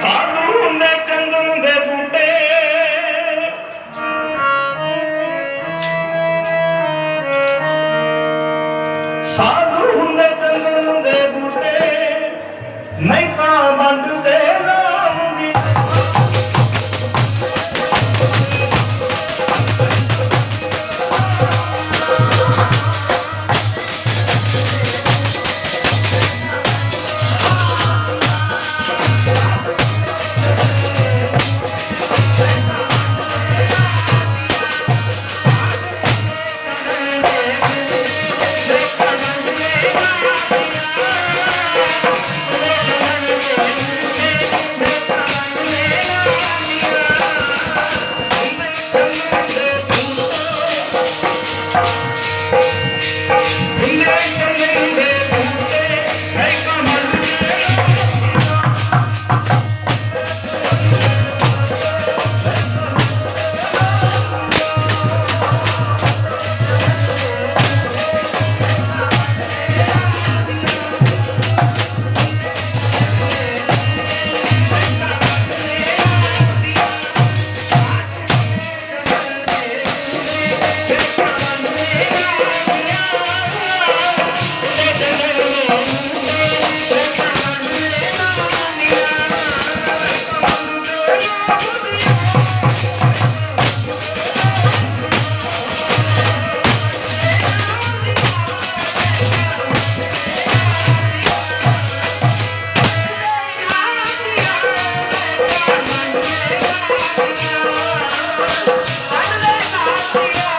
ਸਾਧੂ ਹੁੰਦੇ ਚੰਦਨ ਦੇ ਬੂਟੇ। ਸਾਧੂ ਹੁੰਦੇ ਚੰਦਨ ਦੇ ਬੂਟੇ। ਨਹੀਂ ਤਾਂ ਬੰਦ ਤੇ Tonight's amazing.